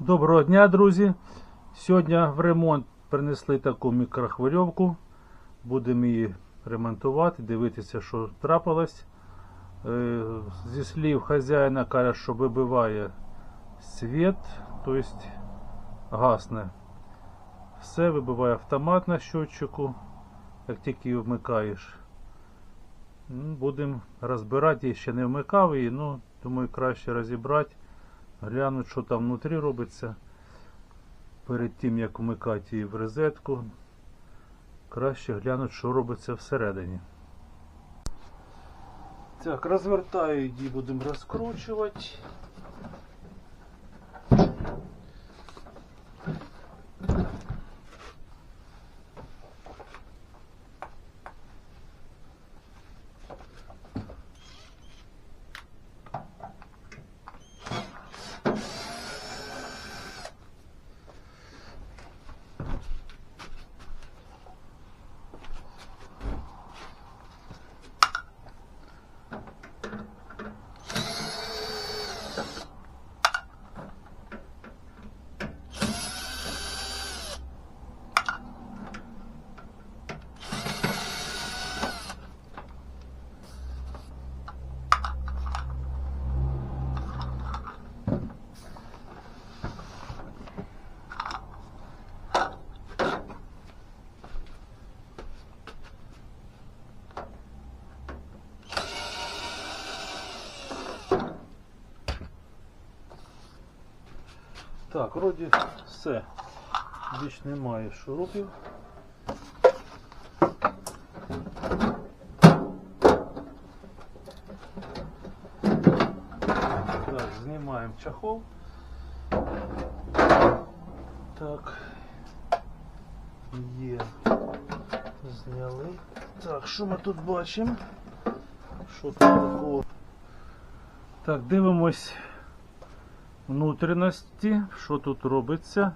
Доброго дня, друзі! Сьогодні в ремонт принесли таку мікрохвильовку. Будемо її ремонтувати, дивитися, що трапилось. Е, Зі слів хазяїна каже, що вибиває світ, тобто гасне. Все вибиває автомат на щотчику, як тільки її вмикаєш. Будемо розбирати, я ще не вмикав її, ну думаю краще розібрати глянуть, що там внутрі робиться. Перед тим як вмикати її в розетку, краще глянуть, що робиться всередині. Так, розвертаю її, будемо розкручувати. Так, вроді все. Більш немає шурупів. Так, знімаємо чахол. Так. Є. Зняли. Так, що ми тут бачимо? Що тут такого? Так, дивимось внутрішності, що тут робиться.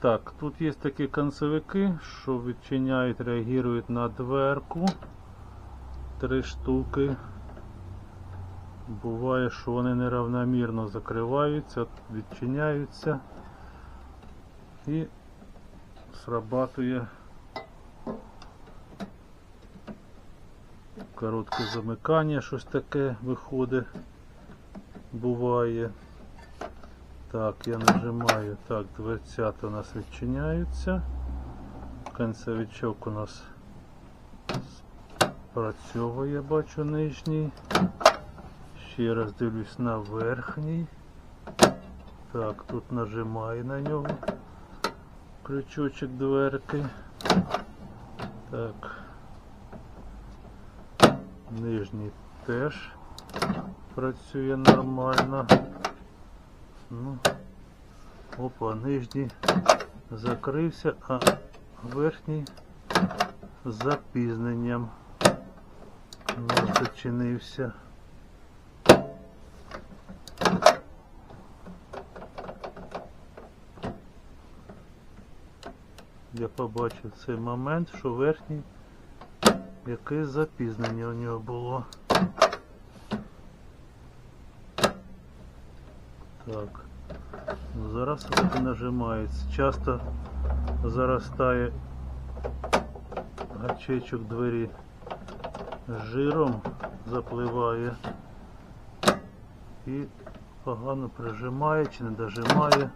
Так, тут є такі концевики, що відчиняють, реагують на дверку. Три штуки. Буває, що вони неравномірно закриваються, відчиняються і срабатує коротке замикання, щось таке виходить, буває. Так, я нажимаю. Так, дверцята у нас відчиняються. Концевичок у нас працьовує, бачу нижній. Ще раз дивлюсь на верхній. Так, тут нажимаю на нього. Крючочок дверки. Так. Нижній теж працює нормально. Ну, опа, нижній закрився, а верхній з запізненням не зачинився. Я побачив цей момент, що верхній якесь запізнення у нього було. Так. Ну, Зараз все нажимається. Часто заростає гачечок двері жиром, запливає і погано прижимає чи не дожимає.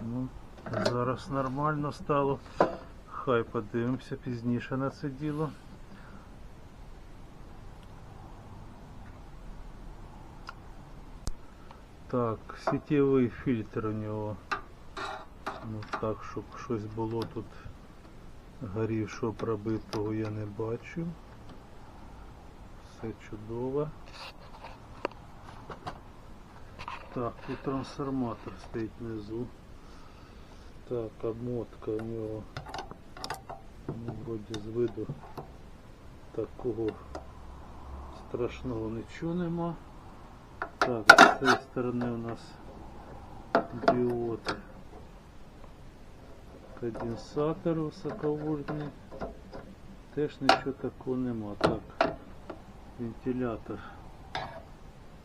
Ну, зараз нормально стало. Хай подивимося пізніше на це діло. Так, сітєвий фільтр у нього. Ну так, щоб щось було тут горівшого пробитого я не бачу. Все чудово. Так, тут трансформатор стоїть внизу. Так, обмотка у нього вроді з виду такого страшного нічого нема. Так, з цієї сторони у нас діод конденсатор високовольтний. теж нічого такого нема. Так, вентилятор.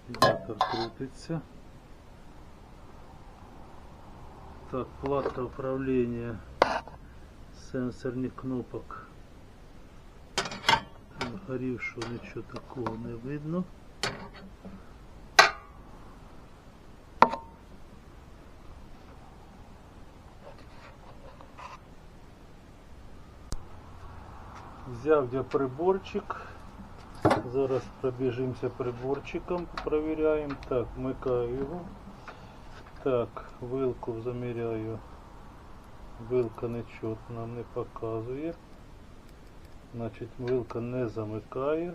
Вентилятор крутиться. Так, плата управління сенсорних кнопок. Горівшого нічого такого не видно. Взяв я приборчик. Зараз пробіжимося приборчиком, перевіряємо. Так, вмикаю його. Так, вилку заміряю. Вилка нічого нам не показує. Значить, вилка не замикає.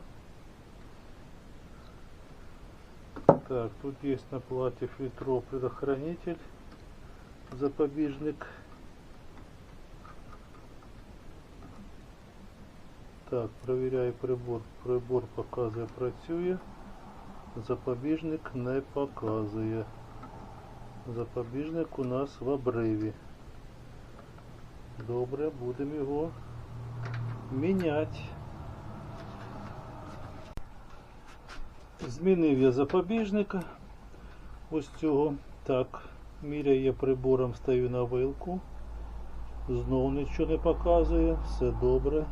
Так, тут є на платі фильтров предохранитель, запобіжник. Так, проверяю прибор. Прибор показує, працює. Запобіжник не показує. Запобіжник у нас в обриві. Добре, будемо його міняти. Змінив я запобіжника. Ось цього. Так, міряє прибором, стаю на вилку. Знову нічого не показує, все добре.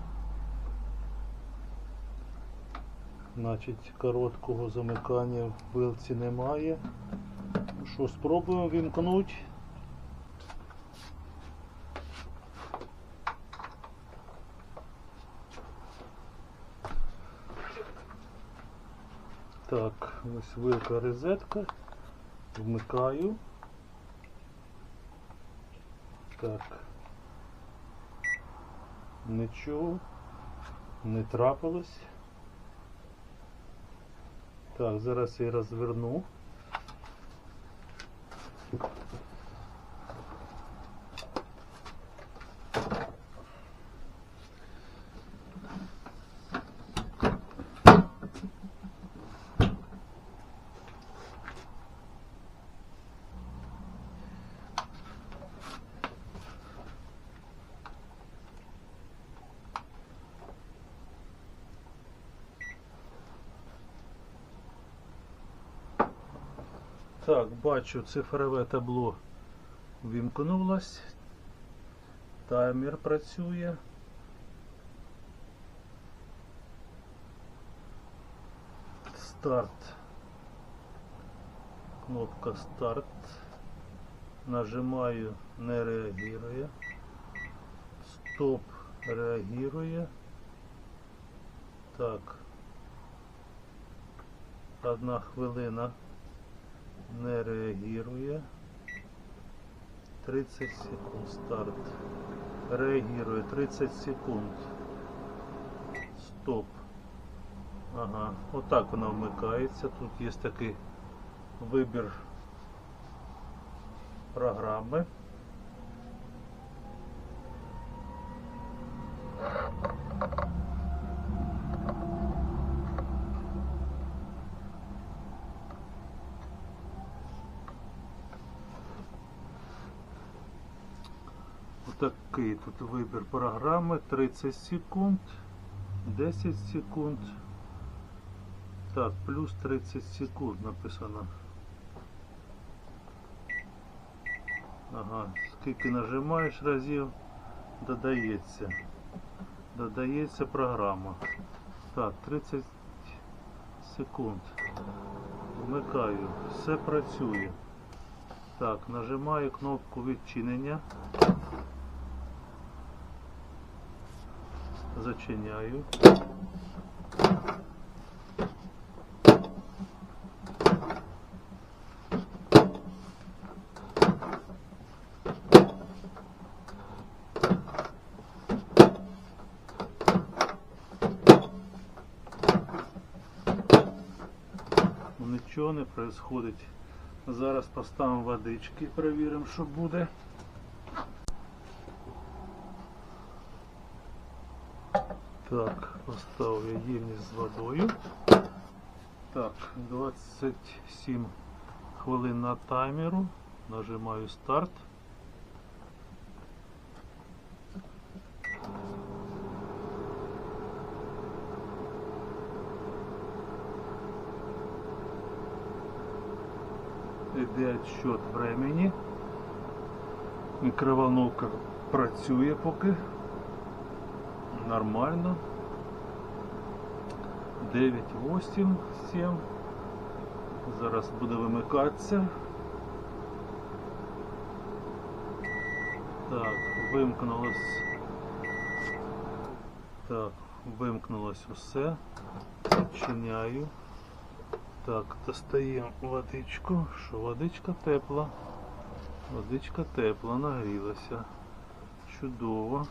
Значить, короткого замикання в вилці немає. Що, спробуємо вімкнути. Так, ось вилка розетка. Вмикаю. Так. Нічого не трапилось. Так, зараз я розверну. Так, бачу, цифрове табло вімкнулось. Таймер працює. Старт. Кнопка старт. Нажимаю, не реагує. Стоп реагує. Так. Одна хвилина не реагує. 30 секунд старт. Реагує 30 секунд. Стоп. Ага, отак вона вмикається. Тут є такий вибір програми. Такий тут вибір програми 30 секунд, 10 секунд. Так, плюс 30 секунд написано. Ага, скільки нажимаєш разів, додається. Додається програма. Так, 30 секунд. Вмикаю. Все працює. Так, нажимаю кнопку відчинення. Зачиняю. Нічого не происходить. Зараз поставимо водички, перевіримо, що буде. Так, поставив я ємність з водою. Так, 27 хвилин на таймеру. Нажимаю старт. Іде відсчет времени. Микроволновка працює поки. Нормально. 9, 8, 7. Зараз буде вимикатися. Так, вимкнулось. Так, вимкнулось усе. Відчиняю. Так, достаємо водичку. Що водичка тепла. Водичка тепла, нагрілася. Чудово.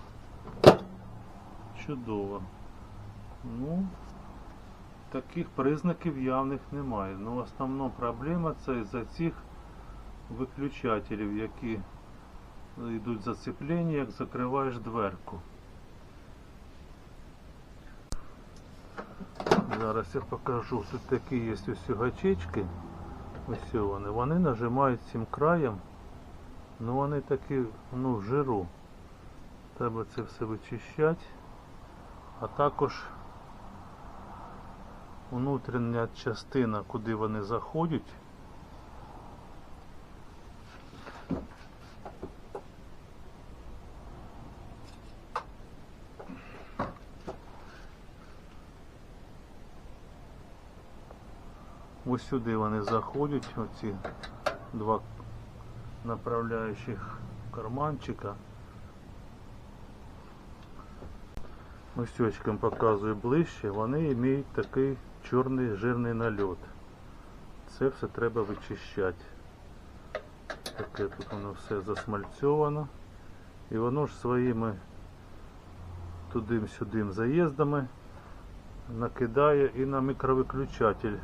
Чудово. Ну, таких признаків явних немає. Ну, основна проблема це із-за цих виключателів, які йдуть зацеплення, як закриваєш дверку. Зараз я покажу. Тут такі є ось гачечки. Ось вони. Вони нажимають цим краєм. Ну вони такі ну, в жиру. Треба це все вичищати. А також внутрішня частина, куди вони заходять. Ось сюди вони заходять, оці два направляючих карманчика. Ось очком показую ближче, вони мають такий чорний жирний нальот. Це все треба вичищати. Таке тут воно все засмальцьовано. І воно ж своїми тудим-сюдим заїздами накидає і на мікровиключатель.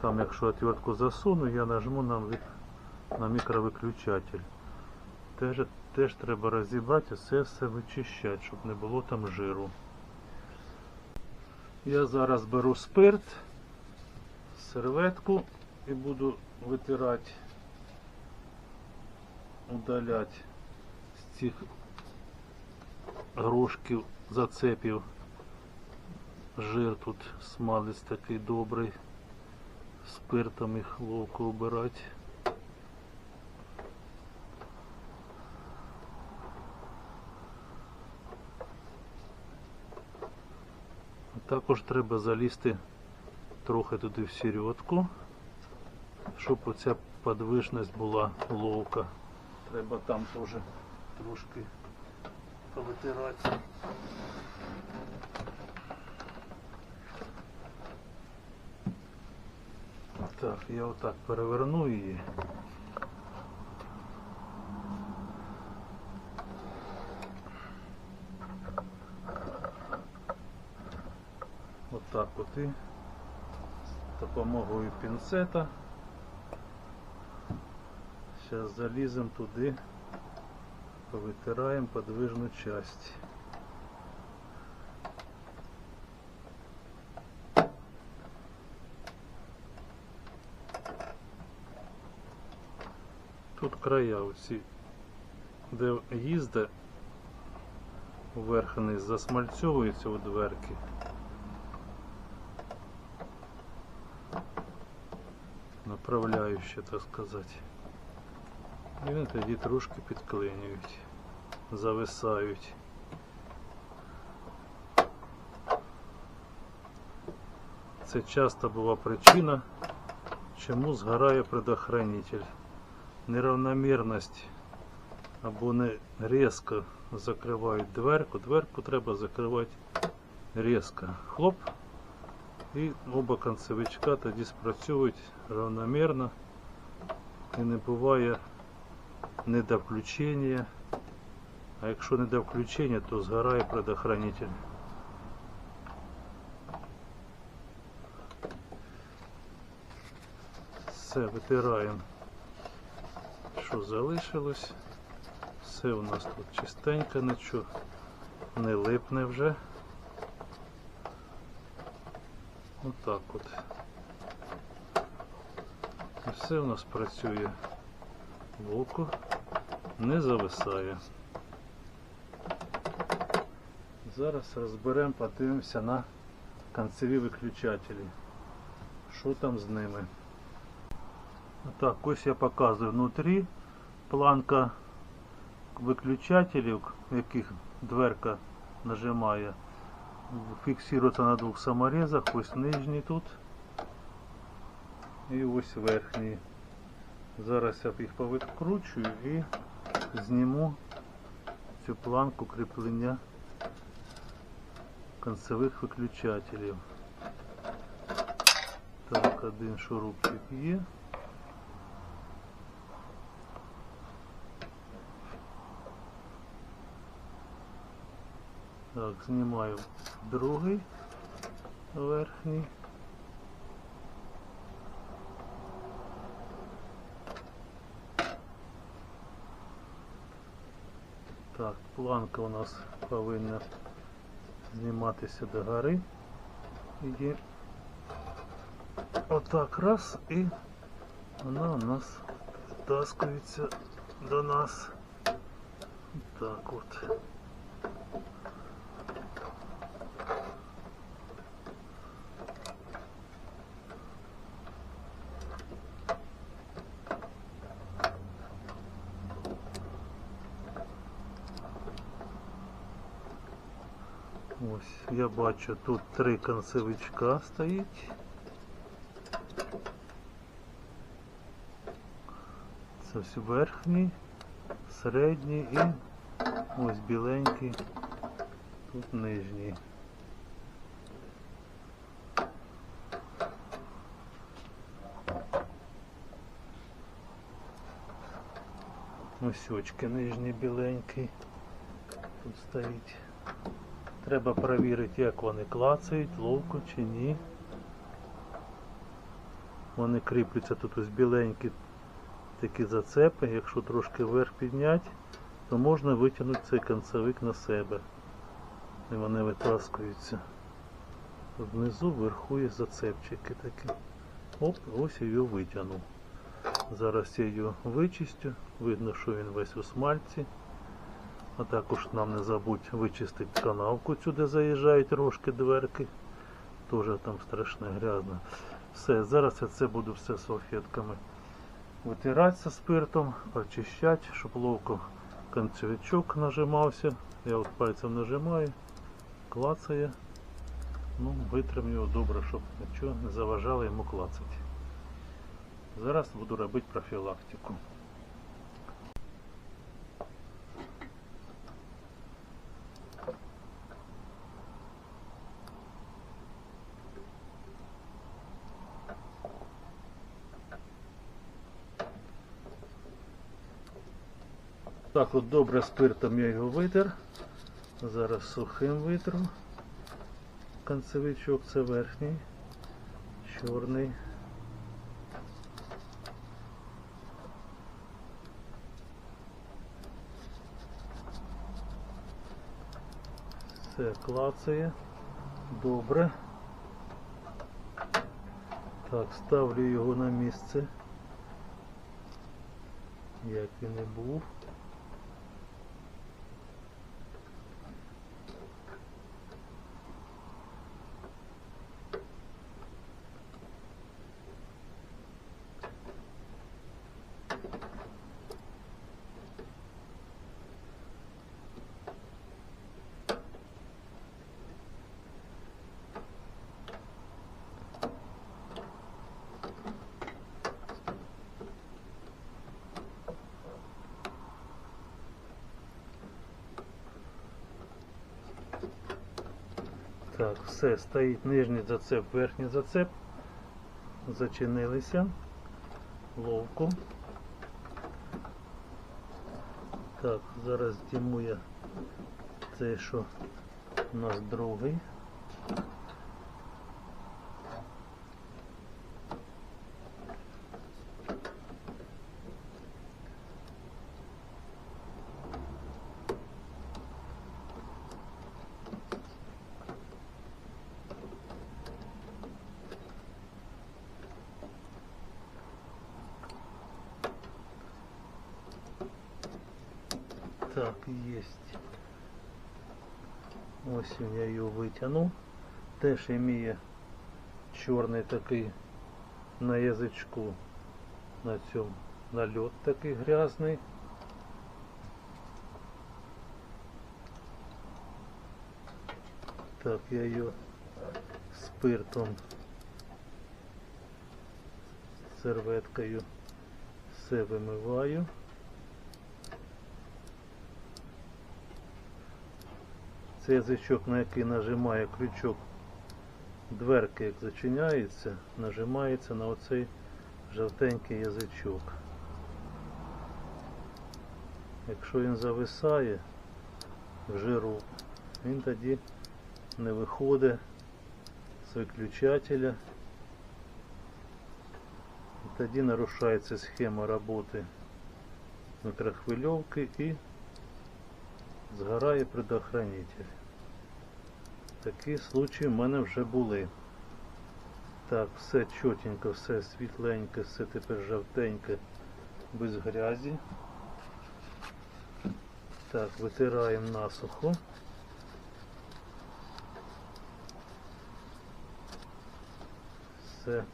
Там якщо отвертку засуну, я нажму на, на мікровиключатель. Теж, теж треба розібрати, все все вичищати, щоб не було там жиру. Я зараз беру спирт, серветку і буду витирати, удаляти з цих грошків, зацепів. Жир тут смалець такий добрий. Спиртом їх ловко убирати. Також треба залізти трохи туди в середку, щоб оця подвижність була ловка. Треба там теж трошки повитирати. Так, я отак переверну її. Отак от і допомогою пінцета. Зараз заліземо туди, повитираємо подвижну часть. Тут края оці, де їзде вверх-вниз засмальцьовуються у дверки. Направляюче, так сказати. І вони тоді трошки підклинюють, зависають. Це часто була причина, чому згорає предохранитель. Неравномірність або не різко закривають дверку. Дверку треба закривати різко. Хлоп. І оба концевичка тоді спрацьовують равномірно і не буває недовключення. А якщо недовключення, то згорає предохранитель. Все, витираємо, що залишилось. Все у нас тут чистенько, нічого не липне вже. Отак от. І все у нас працює око, не зависає. Зараз розберемо, подивимося на концеві виключателі. Що там з ними? Так, ось я показую внутрі планка виключателів, в яких дверка нажимає, фіксується на двох саморезах, ось нижній тут і ось верхній. Зараз я їх повикручую і зніму цю планку кріплення концевих виключателів. Так, один шурупчик є. Так, знімаю другий верхній. Так, планка у нас повинна зніматися до гори. І отак раз і вона у нас втаскується до нас. Так от. Ось я бачу тут три концевичка стоїть. Це ось верхній, середній і ось біленький, тут нижній. Ось очки нижній біленький тут стоїть. Треба перевірити, як вони клацають, ловко чи ні. Вони кріпляться тут ось біленькі такі зацепи. Якщо трошки вверх підняти, то можна витягнути цей концевик на себе. І вони витаскуються. Внизу вверху є зацепчики такі. Оп, ось я його витягнув. Зараз я його вичистю. Видно, що він весь у смальці. А також нам не забудь вичистити канавку, сюди заїжджають рожки дверки. Тоже там страшне грязно. Все, зараз я це буду все салфетками витиратися спиртом, очищати, щоб ловко концевичок нажимався. Я от пальцем нажимаю, клацає. Ну, витрим його добре, щоб нічого не заважало йому клацати. Зараз буду робити профілактику. Так от добре спиртом я його витер. Зараз сухим витру. Концевичок це верхній, чорний. Все клацає. Добре. Так, ставлю його на місце. Як він і був. Так, все, стоїть нижній зацеп, верхній зацеп. Зачинилися. Ловко. Так, зараз діму я цей, що у нас другий. Так, есть. Він, я його витягнув. Теж іміє чорний такий на язичку на цьому нальот такий грязний. Так, я ее спиртом, серветкою все вимиваю. Це язичок, на який нажимає крючок дверки, як зачиняється, нажимається на оцей жовтенький язичок. Якщо він зависає в жиру, він тоді не виходить з виключателя. І тоді нарушається схема роботи микрохвильовки і згорає предохранитель. Такі случаї в мене вже були. Так, все чотенько, все світленьке, все тепер жовтеньке, без грязі. Так, витираємо насухо. Все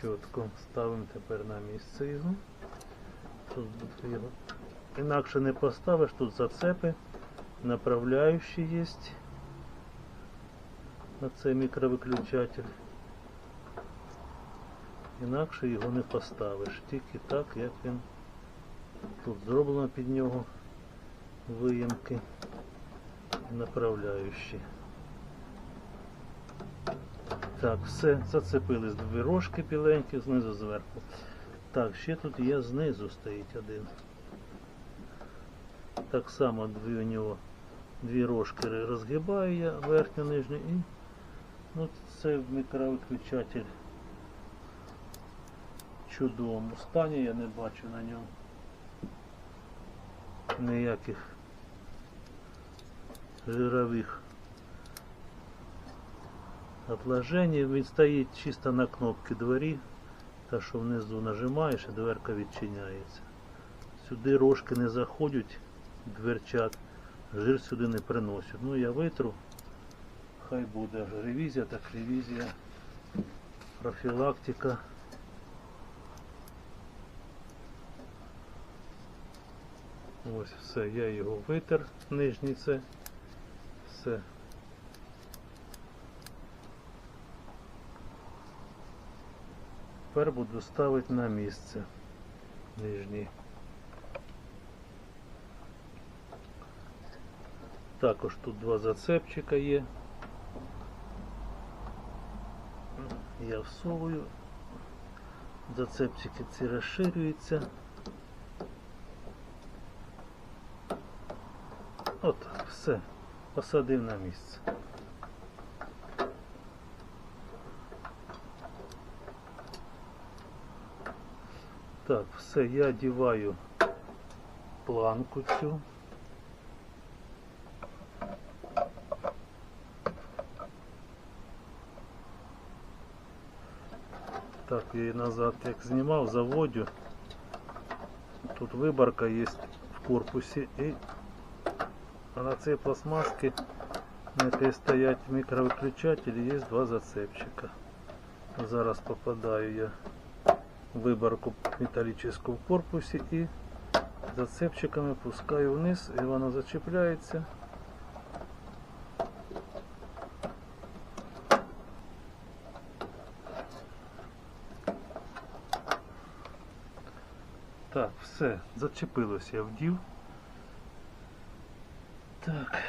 чітко ставимо тепер на місце його. Тут його. Інакше не поставиш, тут зацепи, направляючі є на цей мікровиключатель. Інакше його не поставиш, тільки так, як він тут зроблено під нього виємки направляючі. Так, все, зацепились дві рожки біленькі знизу зверху. Так, ще тут є знизу стоїть один. Так само дві у нього дві рожки розгибаю я верхню нижню і ну, це мікровиключатель в чудовому стані, я не бачу на ньому ніяких жирових отложений. Він стоїть чисто на кнопці двері, та що внизу нажимаєш і дверка відчиняється. Сюди рожки не заходять, дверчат, жир сюди не приносять. Ну я витру, хай буде ревізія, так ревізія, профілактика. Ось все, я його витер, нижній це, все. Тепер буду ставити на місце нижній. Також тут два зацепчика є. Я всовую. Зацепчики ці розширюються. Отак, все. Посадив на місце. Так, все, я одіваю планку цю. Так, я її назад як знімав, заводю. Тут виборка є в корпусі і а на цій пластмасці, на якій стоять мікровиключателі, є два зацепчика. Зараз попадаю я в виборку металлическу в корпусі і зацепчиками пускаю вниз і воно зачіпляється. все, зачепилось я вдів. Так.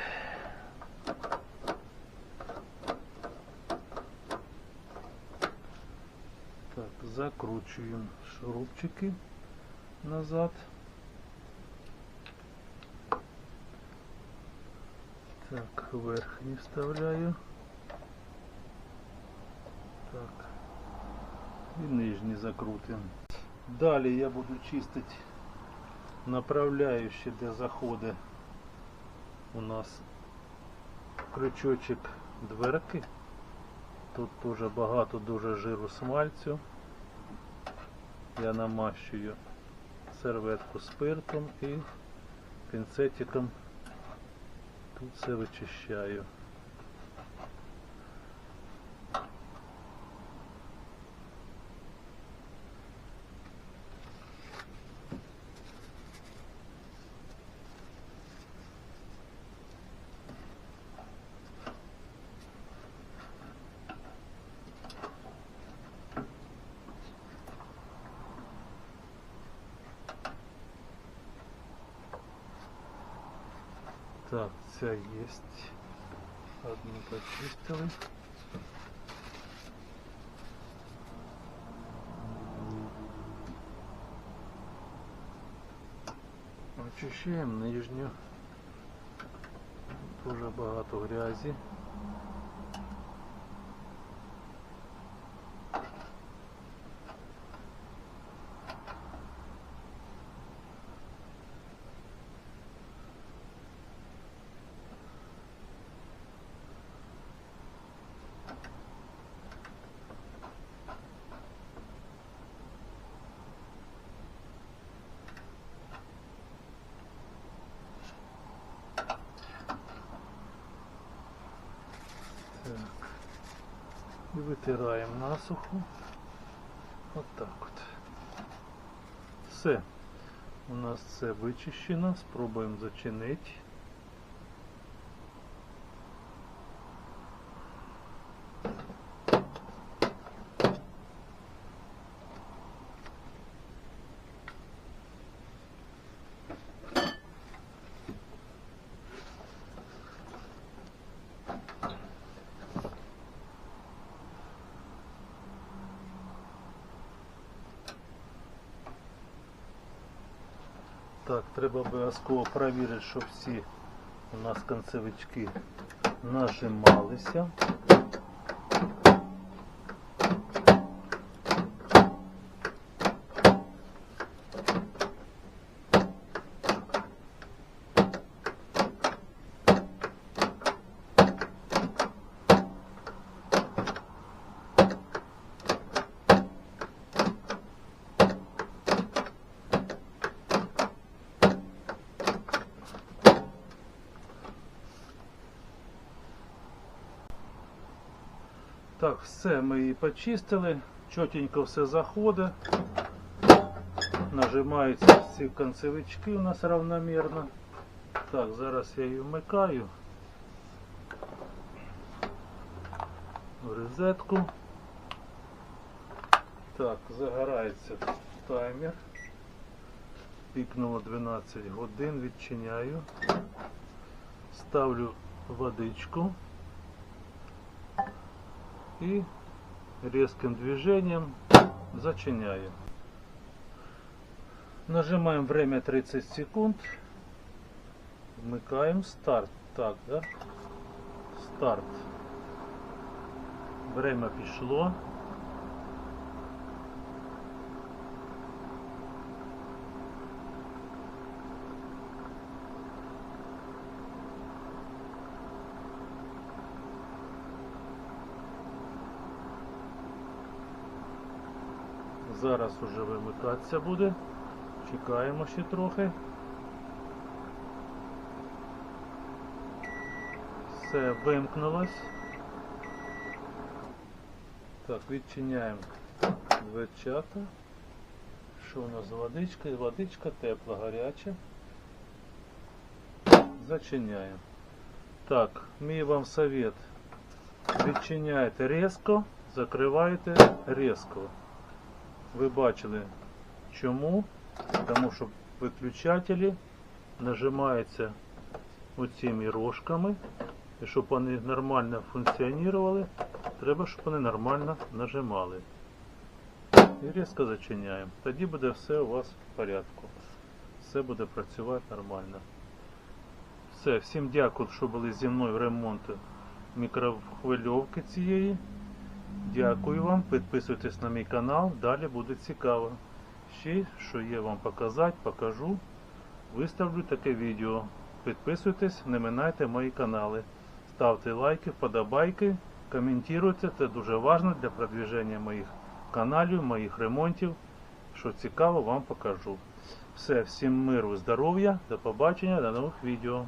Так, закручуємо шурупчики назад. Так, верхній вставляю. Так. І нижній закрутимо. Далі я буду чистити направляючі, де заходить у нас крючочок дверки. Тут дуже багато дуже жиру смальцю. Я намащую серветку спиртом і пінцетиком тут все вичищаю. ця є. Одну почистили. Очищаємо нижню. Дуже багато грязі. Так. І витираємо насухо. От так от. Все. У нас це вичищено. Спробуємо зачинити. Так, треба обов'язково перевірити, щоб всі у нас концевички нажималися. Так, все, ми її почистили, чотенько все заходить. Нажимаються ці концевички у нас равномірно. Так, зараз я її вмикаю в розетку. Так, загорається таймер. Пікнуло 12 годин, відчиняю. Ставлю водичку. и резким движением зачиняем. Нажимаем время 30 секунд. Вмикаем старт. Так, да? Старт. Время пішло. Зараз уже вимикатися буде. Чекаємо ще трохи. Все вимкнулось. Так, відчиняємо дверчата. Що у нас з водичкою? Водичка тепла, гаряча. Зачиняємо. Так, мій вам совет. Відчиняєте різко, закриваєте різко. Ви бачили чому? Тому що виключателі нажимаються оціми рожками. І щоб вони нормально функціонували, треба, щоб вони нормально нажимали. І різко зачиняємо. Тоді буде все у вас в порядку. Все буде працювати нормально. Все, всім дякую, що були зі мною в ремонті мікрохвильовки цієї. Дякую вам, підписуйтесь на мій канал, далі буде цікаво. Ще що є вам показати, покажу. Виставлю таке відео. Підписуйтесь, не минайте мої канали. Ставте лайки, вподобайки, коментуйте, це дуже важливо для продвіження моїх каналів, моїх ремонтів. Що цікаво, вам покажу. Все, всім миру, здоров'я, до побачення, до нових відео.